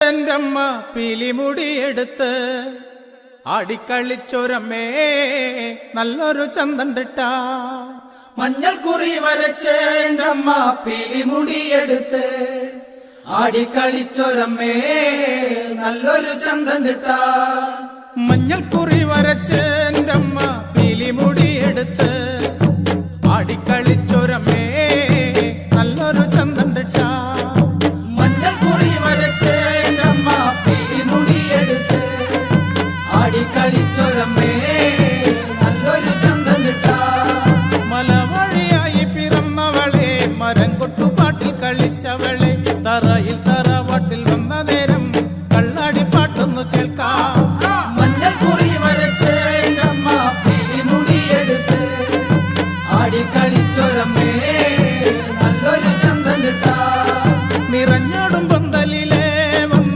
എന്റെ അമ്മ പിലിമുടിയെടുത്ത് ആടിക്കളിച്ചൊരമ്മേ നല്ലൊരു ചന്തണ്ടിട്ട മഞ്ഞൾ കുറി വരച്ച് എന്റമ്മ അമ്മ പിലിമുടിയെടുത്ത് ആടിക്കളിച്ചൊരമ്മേ നല്ലൊരു ചന്തണ്ടിട്ട മഞ്ഞൾ കുറി വരച്ച് എന്റെ മലവഴിയായി പിറന്നവളെ മരം കൊട്ടുപാട്ടിൽ കളിച്ചവളെ തറയിൽ തറവാട്ടിൽ വന്ന നേരം കള്ളാടി പാട്ടൊന്നു കേൾക്കാം. നിറഞ്ഞാടും പന്തലിൽ